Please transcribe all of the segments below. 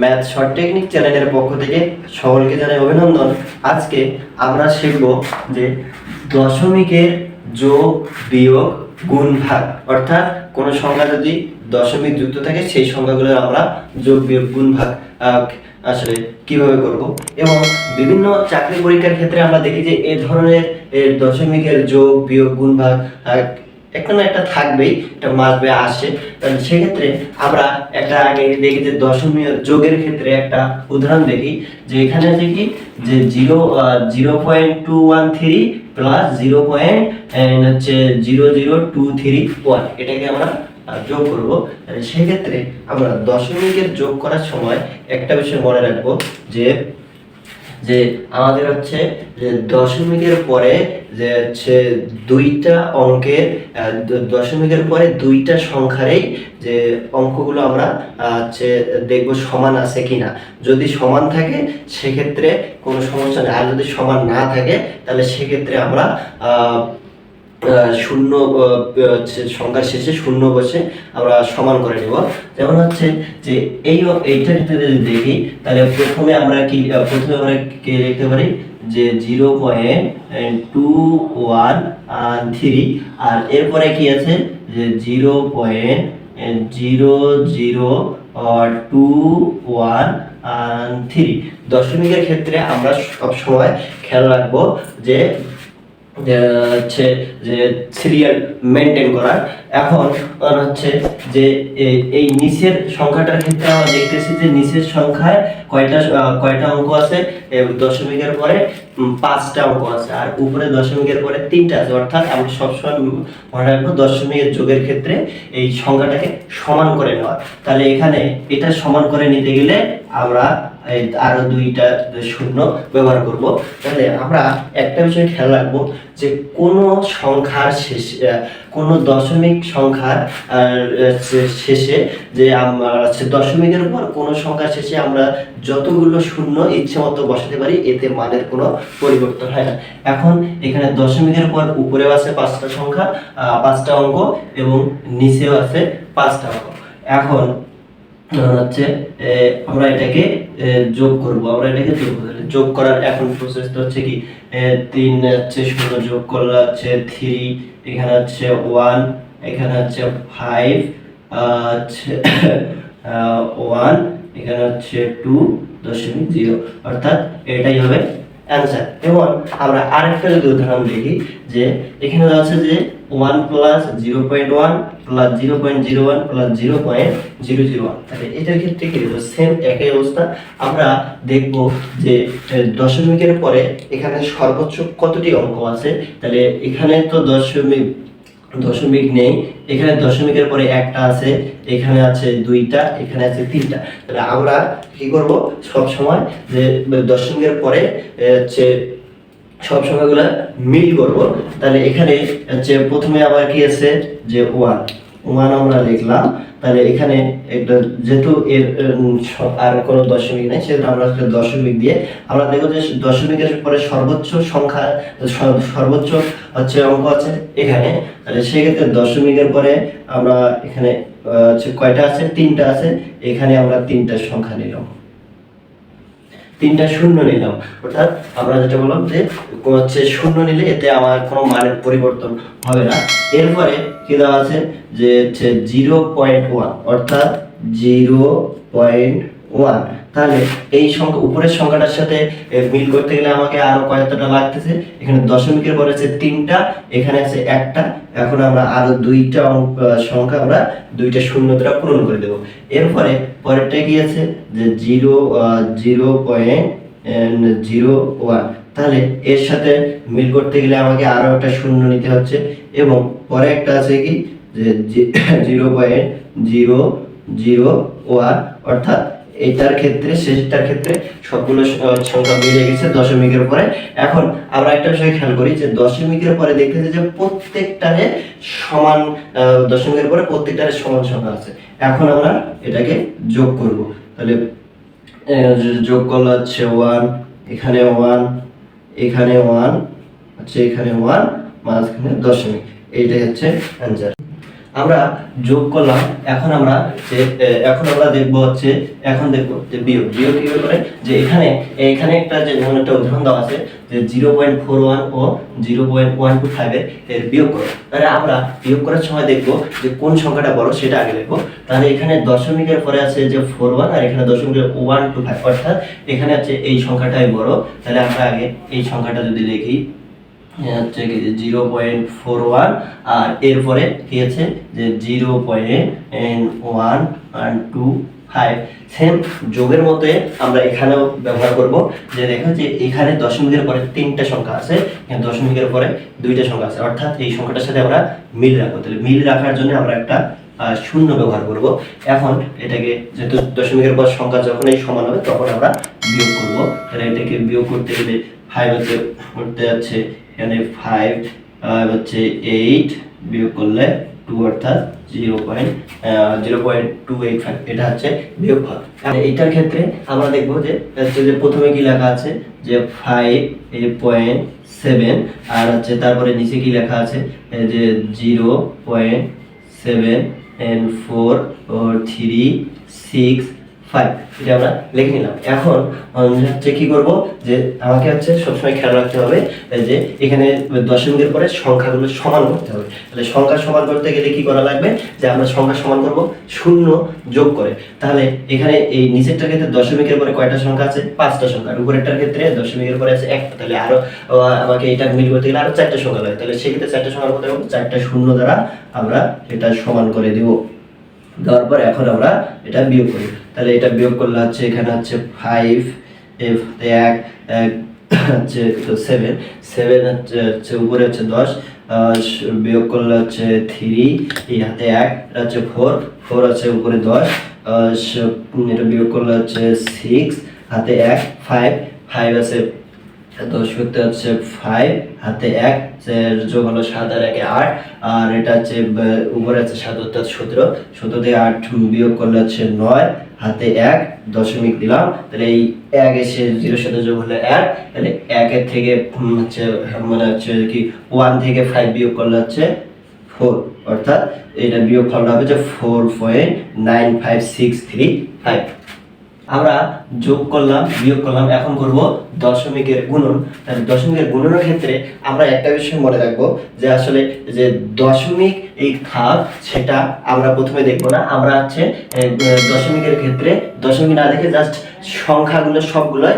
Math short technique চ্যানেলের পক্ষ থেকে সকলকে জানাই অভিনন্দন। আজকে আমরা শিখব যে দশমিকের যোগ বিয়োগ গুণ ভাগ অর্থাৎ কোনো সংখ্যা যদি দশমিক যুক্ত থাকে, সেই সংখ্যাগুলোর আমরা যোগ বিয়োগ গুণ ভাগ আসলে কীভাবে করব? এবং বিভিন্ন চাকরি পরীক্ষার ক্ষেত্রে আমরা দেখি যে এ ধরনের দশমিকের যোগ বিয়োগ গুণ ভাগ আহ, একটা থাকবেই একটা মাসবে আসে। সেক্ষেত্রে আমরা একটা আগে দেখি যে দশমিক যোগের ক্ষেত্রে একটা উদাহরণ দেখি যে এখানে দেখি যে zero zero point two one three plus zero point হচ্ছে zero zero two three one এটাকে আমরা যোগ করব। সেক্ষেত্রে আমরা দশমিকের যোগ করার সময় একটা বিষয় মনে রাখব যে যে আমাদের হচ্ছে যে দশমিকের পরে যে হচ্ছে দুইটা অঙ্কের দশমিকের পরে দুইটা সংখ্যারেই যে অঙ্কগুলো আমরা হচ্ছে দেখব সমান আছে কিনা। যদি সমান থাকে, সেক্ষেত্রে কোনো সমস্যা নেই। আর যদি সমান না থাকে, তাহলে সেক্ষেত্রে আমরা শূন্য সংখ্যার শেষে শূন্য বসে আমরা সমান করে নেব। যেমন হচ্ছে যে এই এইটার যদি দেখি, তাহলে প্রথমে আমরা কি প্রথমে আমরা কি লিখতে পারি? যে zero point two one three. আর এরপরে কি আছে? যে zero point zero zero two one three. দশমিকের ক্ষেত্রে আমরা সবসময় খেয়াল রাখব যে হচ্ছে যে সিরিয়াল মেনটেন করার এখন হচ্ছে যে এই নিচের সংখ্যাটার ক্ষেত্রে আমরা দেখতেছি যে নিচের সংখ্যায় কয়টা কয়টা অঙ্ক আছে? দশমিকের পরে পাঁচটা অঙ্ক আছে। আর উপরে দশমিকের পরে তিনটা আছে। অর্থাৎ আমরা সবসময় মনে রাখব দশমিকের যোগের ক্ষেত্রে এই সংখ্যাটাকে সমান করে নেওয়া। তাহলে এখানে এটা সমান করে নিতে গেলে আমরা এই আরও দুইটা শূন্য ব্যবহার করব। তাহলে আমরা একটা বিষয় খেয়াল রাখব যে কোনো সংখ্যার শেষে কোনো দশমিক সংখ্যার শেষে যে আমরা দশমিকের পর কোনো সংখ্যার শেষে আমরা যতগুলো শূন্য ইচ্ছে মতো বসাতে পারি, এতে মানের কোনো পরিবর্তন হয় না। এখন এখানে দশমিকের পর উপরেও আছে পাঁচটা সংখ্যা পাঁচটা অঙ্ক এবং নিচেও আছে পাঁচটা অঙ্ক। এখন হচ্ছে আমরা এটাকে যোগ করব। আমরা এটাকে যোগ করব। যোগ করার এখন প্রসেসটা হচ্ছে কি তিন হচ্ছে শূন্য যোগ করলে হচ্ছে থ্রি এখানে হচ্ছে ওয়ান এখানে হচ্ছে ফাইভ হচ্ছে ওয়ান এখানে হচ্ছে টু দশমিক জিরো অর্থাৎ এটাই হবে অ্যান্সার এবং আমরা আরেকটা যদি উদাহরণ দেখি, যে এখানে আছে যে one plus zero point one plus zero point zero one plus zero point zero zero one তাহলে এটার ক্ষেত্রে কি সেম একই অবস্থা। আমরা দেখব যে দশমিকের পরে এখানে সর্বোচ্চ কতটি অঙ্ক আছে? তাহলে এখানে তো দশমিক দশমিক নেই। এখানে দশমিকের পরে একটা আছে, এখানে আছে দুইটা, এখানে আছে তিনটা। তাহলে আমরা কি করব সব সময় যে, দশমিকের পরে হচ্ছে সব সময়গুলো মিল করব। তাহলে এখানে হচ্ছে প্রথমে আবার কি আছে? যে ওয়ান ওয়ান আমরা লিখলাম। তাহলে এখানে একটা যেহেতু এর আর কোনো দশমিক নেই, সেহেতু আমরা দশমিক দিয়ে, আমরা দেখব যে দশমিকের পরে সর্বোচ্চ সংখ্যা সর্বোচ্চ হচ্ছে অঙ্ক আছে এখানে। তাহলে সেক্ষেত্রে দশমিকের পরে আমরা এখানে হচ্ছে কয়টা আছে? তিনটা আছে। এখানে আমরা তিনটা সংখ্যা নিলাম। তিনটা শূন্য নিলাম। অর্থাৎ আমরা যেটা বললাম যে হচ্ছে শূন্য নিলে এতে আমার কোনো মানের পরিবর্তন হবে না। এরপরে কি দেওয়া আছে? যে হচ্ছে জিরো পয়েন্ট ওয়ান অর্থাৎ জিরো পয়েন্ট ওয়ান তাহলে এই সংখ্যা, উপরের সংখ্যাটার সাথে মিল করতে গেলে আমাকে আরও কয়টা লাগতেছে। এখানে দশমিকের পরে আছে তিনটা, এখানে আছে একটা। এখন আমরা আরও দুইটা সংখ্যা আমরা দুইটা শূন্য দ্বারা পূরণ করে দেবো। এরপরে পরেরটা কি আছে? যে zero zero point zero one. তাহলে এর সাথে মিল করতে গেলে আমাকে আরও একটা শূন্য নিতে হচ্ছে। এবং পরে একটা আছে কি? যে zero point, zero zero one. অর্থাৎ এটার ক্ষেত্রে শেষটার ক্ষেত্রে সবগুলো সংখ্যা মিলে গেছে দশমিকের পরে। এখন আমরা একটা বিষয় খেয়াল করি যে দশমিকের পরে দেখতেছি যে প্রত্যেকটারে সমান দশমিকের পরে প্রত্যেকটারে সমান সংখ্যা আছে। এখন আমরা এটাকে যোগ করব। তাহলে যোগ করলে হচ্ছে ওয়ান এখানে ওয়ান এখানে ওয়ান হচ্ছে এখানে ওয়ান মাঝখানে দশমিক। এইটাই হচ্ছে অ্যান্সার আমরা যোগ করলাম, এখন আমরা যে এখন আমরা দেখব হচ্ছে, এখন দেখব যে বিয়োগ। বিয়োগ কি করে যে এখানে এখানে একটা যে যেমন একটা উদাহরণ দেওয়া আছে, যে জিরো পয়েন্ট ফোর ওয়ান ও জিরো পয়েন্ট ওয়ান টু ফাইভের এর বিয়োগ করো। তাহলে আমরা বিয়োগ করার সময় দেখব যে কোন সংখ্যাটা বড় সেটা আগে দেখব। তাহলে এখানে দশমিকের পরে আছে যে ফোর ওয়ান আর এখানে দশমিকের ওয়ান টু ফাইভ। অর্থাৎ এখানে আছে এই সংখ্যাটাই বড়। তাহলে আমরা আগে এই সংখ্যাটা যদি লিখি হচ্ছে জিরো পয়েন্ট ফোর ওয়ান, আর এরপরে কি আছে যে zero point one two five same যোগের মতে আমরা এখানেও ব্যবহার করব। যে দেখো যে এখানে দশমিকের পরে তিনটা সংখ্যা আছে, এখানে দশমিকের পরে দুইটা সংখ্যা আছে। অর্থাৎ এই সংখ্যাটার সাথে আমরা মিল রাখব। তাহলে মিল রাখার জন্য আমরা একটা শূন্য ব্যবহার করব। এখন এটাকে যেহেতু দশমিকের পর সংখ্যা যখন এই সমান হবে, তখন আমরা বিয়োগ করব। তাহলে এটাকে বিয়োগ করতে গেলে ফাইভ হচ্ছে করতে যাচ্ছে এখানে ফাইভ হচ্ছে এইট বিয়োগ করলে টু অর্থাৎ zero point zero point two eight five এটা হচ্ছে বিয়োগ ফল এইটার ক্ষেত্রে আমরা দেখব যে, হচ্ছে যে প্রথমে কি লেখা আছে? যে ফাইভ পয়েন্ট সেভেন আর হচ্ছে তারপরে নিচে কি লেখা আছে? যে zero point seven four three six five এটা আমরা লিখে নিলাম। এখন হচ্ছে কি করব যে আমাকে হচ্ছে সবসময় খেয়াল রাখতে হবে যে এখানে দশমিকের পরে সংখ্যাগুলো সমান করতে হবে। তাহলে সংখ্যা সমান করতে গেলে কি করা লাগবে? যে আমরা সংখ্যা সমান করব শূন্য যোগ করে। তাহলে এখানে এই নিচেরটার ক্ষেত্রে দশমিকের পরে কয়টা সংখ্যা আছে? পাঁচটা সংখ্যা। আর উপরেরটার ক্ষেত্রে দশমিকের পরে আছে একটা। তাহলে আরও আহ, আমাকে এটা মিল করতে গেলে আরও চারটা সংখ্যা লাগে। তাহলে সেক্ষেত্রে চারটা সংখ্যার মধ্যে চারটা শূন্য দ্বারা আমরা এটা সমান করে দিব। দেওয়ার পর এখন আমরা এটা বিয়োগ করি। তাহলে এটা বিয়োগ করলে হচ্ছে এখানে হচ্ছে ফাইভ এফ এক এক, হচ্ছে সেভেন সেভেন হচ্ছে উপরে হচ্ছে দশ বিয়োগ করলে হচ্ছে থ্রি এই হাতে এক, এটা হচ্ছে ফোর ফোর আছে উপরে দশ এটা বিয়োগ করলে হচ্ছে সিক্স হাতে এক ফাইভ ফাইভ আছে দশ করতে হচ্ছে ফাইভ হাতে এক যোগ হলো সাত আর একে আট, আর এটা হচ্ছে উপরে আছে সাত অর্থাৎ সতেরো। সতেরো থেকে আট বিয়োগ করলে হচ্ছে নয়, হাতে এক, দশমিক দিলাম। তাহলে এই এক এসে জিরোর সাথে যোগ হলে এক, তাহলে একের থেকে হচ্ছে মানে হচ্ছে কি ওয়ান থেকে ফাইভ বিয়োগ করলে হচ্ছে ফোর অর্থাৎ এটা বিয়োগ ফলটা হবে যে four point nine five six three five আমরা যোগ করলাম, বিয়োগ করলাম, এখন করব দশমিকের গুণন। দশমিকের গুণনের ক্ষেত্রে আমরা একটা বিষয় মনে রাখব যে আসলে যে দশমিক এই খাপ, সেটা আমরা প্রথমে দেখব না। আমরা হচ্ছে দশমিকের ক্ষেত্রে দশমিক না দেখে জাস্ট সংখ্যাগুলো সবগুলো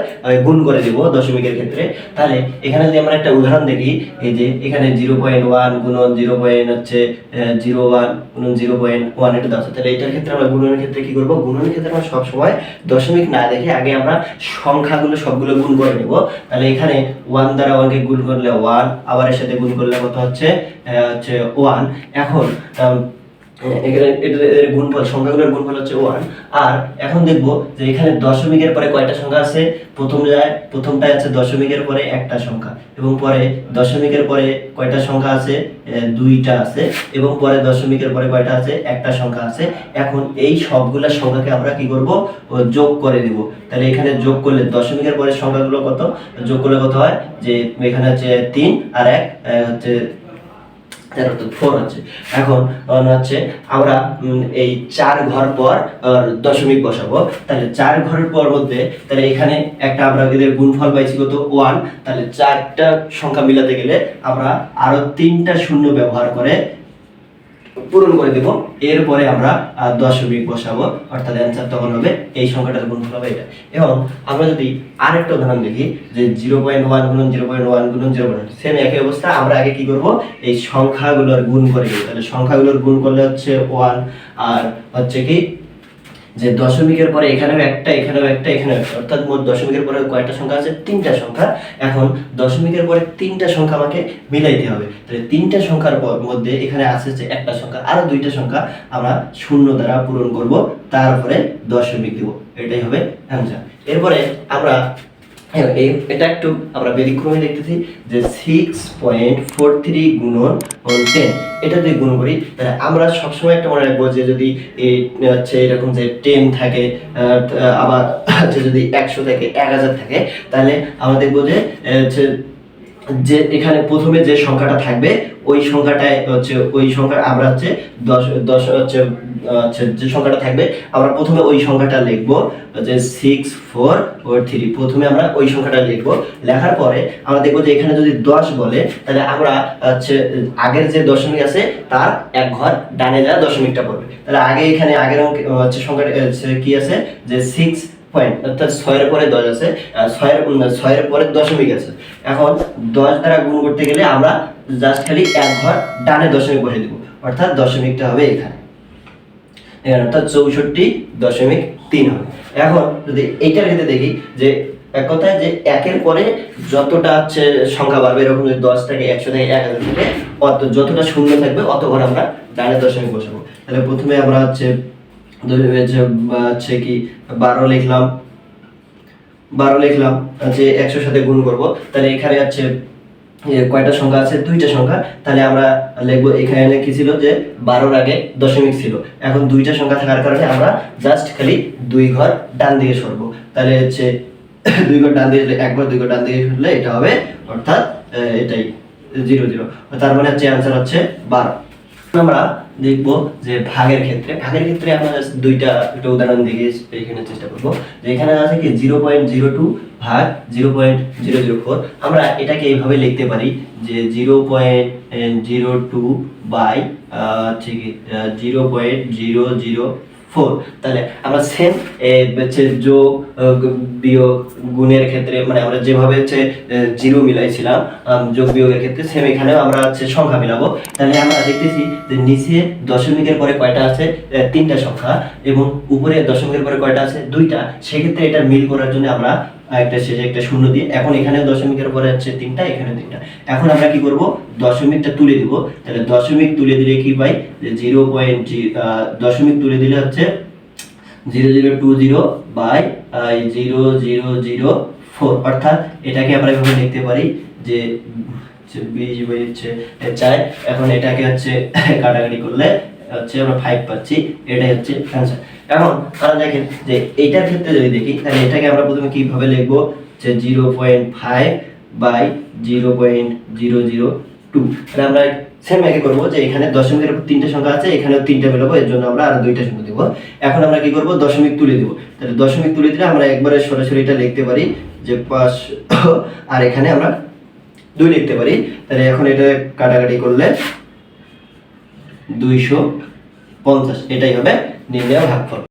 গুণ করে দিব দশমিকের ক্ষেত্রে। তাহলে এখানে যদি আমরা একটা উদাহরণ দেখি, এই যে এখানে জিরো পয়েন্ট ওয়ান গুণন জিরো পয়েন্ট হচ্ছে zero one zero point one এটা আছে তাহলে এটার ক্ষেত্রে আমরা গুণনের ক্ষেত্রে কি করব? গুণনের ক্ষেত্রে আমরা সবসময় দশমিক না দেখে আগে আমরা সংখ্যাগুলো সবগুলো গুণ করে নেব। তাহলে এখানে ওয়ান দ্বারা ওয়ানকে গুণ করলে ওয়ান আবার এর সাথে গুণ করলে কত হচ্ছে? হচ্ছে ওয়ান। এখন এখানে এর গুণফল, সংখ্যাগুলোর গুণফল হচ্ছে ওয়ান আর এখন দেখব যে এখানে দশমিকের পরে কয়টা সংখ্যা আছে? প্রথম যায় প্রথমটা আছে দশমিকের পরে একটা সংখ্যা। এবং পরে দশমিকের পরে কয়টা সংখ্যা আছে? দুইটা আছে। এবং পরে দশমিকের পরে কয়টা আছে? একটা সংখ্যা আছে। এখন এই সবগুলা সংখ্যাকে আমরা কি করব? যোগ করে দিব। তাহলে এখানে যোগ করলে দশমিকের পরে সংখ্যাগুলো কত? যোগ করলে কত হয়? যে এখানে হচ্ছে তিন আর এক হচ্ছে তেরো ফোর হচ্ছে এখন হচ্ছে আমরা এই চার ঘর পর দশমিক বসাবো। তাহলে চার ঘরের পর মধ্যে তাহলে এখানে একটা আমরা এদের গুণফল পাইছি কত? ওয়ান তাহলে চারটা সংখ্যা মিলাতে গেলে আমরা আরও তিনটা শূন্য ব্যবহার করে পূরণ করে দেব। এরপরে আমরা দশমিক বসাবো। অর্থাৎ অ্যান্সার তখন হবে, এই সংখ্যাটার গুণফল হবে এটা। এবং আমরা যদি আরেকটা উদাহরণ দেখি, যে জিরো পয়েন্ট ওয়ান গুণন জিরো পয়েন্ট ওয়ান গুণন জিরো পয়েন্ট সেম একই অবস্থা। আমরা আগে কি করব? এই সংখ্যাগুলোর গুণ করে তাহলে সংখ্যাগুলোর গুণ করলে হচ্ছে ওয়ান আর হচ্ছে কি? যে দশমিকের পরে এখানেও একটা এখানেও একটা এখানেও একটা। অর্থাৎ মোট দশমিকের পরে কয়টা সংখ্যা আছে, তিনটা সংখ্যা। এখন দশমিকের পরে তিনটা সংখ্যা আমাকে মিলাইতে হবে। তাহলে তিনটা সংখ্যার মধ্যে এখানে আছে যে একটা সংখ্যা আরও দুইটা সংখ্যা আমরা শূন্য দ্বারা পূরণ করব। তারপরে দশমিক দিব। এটাই হবে অ্যান্সার। এরপরে আমরা এটা একটু আমরা ব্যতিক্রমে দেখতেছি যে সিক্স পয়েন্ট ফোর থ্রি গুণন টেন এটা যদি গুণ করি, তাহলে আমরা সবসময় একটা মনে রাখব যে যদি হচ্ছে এরকম যে টেন থাকে আবার হচ্ছে যদি একশো থাকে, এক হাজার থাকে, তাহলে আমরা দেখব যে হচ্ছে যে এখানে প্রথমে যে সংখ্যাটা থাকবে, ওই সংখ্যাটায় হচ্ছে, ওই সংখ্যা আমরা হচ্ছে দশ দশ হচ্ছে যে সংখ্যাটা থাকবে, আমরা প্রথমে ওই সংখ্যাটা লিখব যে সিক্স ফোর ও থ্রি প্রথমে আমরা ওই সংখ্যাটা লিখব, লেখার পরে আমরা দেখব যে এখানে যদি দশ বলে, তাহলে আমরা হচ্ছে আগের যে দশমিক আছে, তার এক ঘর ডানে যা দশমিকটা পড়বে। তাহলে আগে এখানে আগের হচ্ছে সংখ্যাটা, হচ্ছে কি আছে? যে সিক্স পয়েন্ট অর্থাৎ ছয়ের পরে দশ আছে ছয়ের ছয়ের পরে দশমিক আছে। এখন দশ দ্বারা গুণ করতে গেলে আমরা জাস্ট খালি এক ঘর ডানে দশমিক বসে দিব, অর্থাৎ দশমিকটা হবে এখানে। এখানে অর্থাৎ চৌষট্টি দশমিক তিন হবে। এখন যদি এইটার ক্ষেত্রে দেখি যে এক কথায় যে একের পরে যতটা হচ্ছে সংখ্যা বাড়বে, এরকম যদি দশ থেকে, একশো থেকে, এক হাজার থেকে, অত যতটা শূন্য থাকবে, অত ঘর আমরা ডানে দশমিক বসাবো। তাহলে প্রথমে আমরা হচ্ছে হচ্ছে কি, বারো লিখলাম বারো লিখলাম, যে একশোর সাথে গুণ করব, তাহলে এখানে আছে কয়টা সংখ্যা আছে? দুইটা সংখ্যা। তাহলে আমরা লিখব, এখানে কি ছিল? যে বারোর আগে দশমিক ছিল। এখন দুইটা সংখ্যা থাকার কারণে আমরা জাস্ট খালি দুই ঘর ডান দিকে সরবো। তাহলে হচ্ছে, দুই ঘর ডান দিকে এক ঘর দুই ঘর ডান দিকে সরলে এটা হবে, অর্থাৎ এটাই, জিরো জিরো। তার মানে হচ্ছে অ্যান্সার হচ্ছে বারো। আমরা দেখব যে ভাগের ক্ষেত্রে ভাগের ক্ষেত্রে আমরা দুইটা একটা উদাহরণ দিয়ে এখানে চেষ্টা করব। যে এখানে আছে কি জিরো পয়েন্ট জিরো টু ভাগ zero point zero zero four আমরা এটাকে এইভাবে লিখতে পারি যে zero point zero two by হচ্ছে কি zero point zero zero four তাহলে আমরা সেম হচ্ছে যোগ বিয়োগ, গুণের ক্ষেত্রে মানে আমরা যেভাবে হচ্ছে জিরো মিলাইছিলাম যোগ বিয়োগের ক্ষেত্রে সেম এখানেও আমরা হচ্ছে সংখ্যা মিলাবো। তাহলে আমরা দেখতেছি যে নিচে দশমিকের পরে কয়টা আছে? তিনটা সংখ্যা এবং উপরে দশমিকের পরে কয়টা আছে? দুইটা। সেক্ষেত্রে এটা মিল করার জন্য আমরা একটা শেষে একটা শূন্য দিয়ে এখন এখানে দশমিকের পরে হচ্ছে তিনটা, এখানে তিনটা এখন আমরা কি করব? দশমিকটা তুলে দিব। তাহলে দশমিক তুলে দিলে কি পাই? যে জিরো পয়েন্ট দশমিক তুলে দিলে হচ্ছে zero zero two zero by zero zero zero four. অর্থাৎ এটাকে আমরা এভাবে লিখতে পারি যে বিশ হচ্ছে চার। এখন এটাকে হচ্ছে কাটাকাটি করলে হচ্ছে আমরা ফাইভ পাচ্ছি। এটাই হচ্ছে অ্যান্সার এখন আমরা দেখেন যে এইটার ক্ষেত্রে যদি দেখি, তাহলে এটাকে আমরা প্রথমে কীভাবে লিখব? যে zero point five by zero point zero zero two. তাহলে আমরা সেম একে করব যে এখানে দশমিকের উপর তিনটে সংখ্যা আছে, এখানেও তিনটা মেলাবো এর জন্য আমরা আরও দুইটা সংখ্যা দিব। এখন আমরা কি করব? দশমিক তুলে দিব। তাহলে দশমিক তুলে দিলে আমরা একবারে সরাসরি এটা লিখতে পারি যে পাঁচ, আর এখানে আমরা দুই লিখতে পারি। তাহলে এখন এটা কাটাকাটি করলে দুইশো পঞ্চাশ, এটাই হবে nên nếu học Phật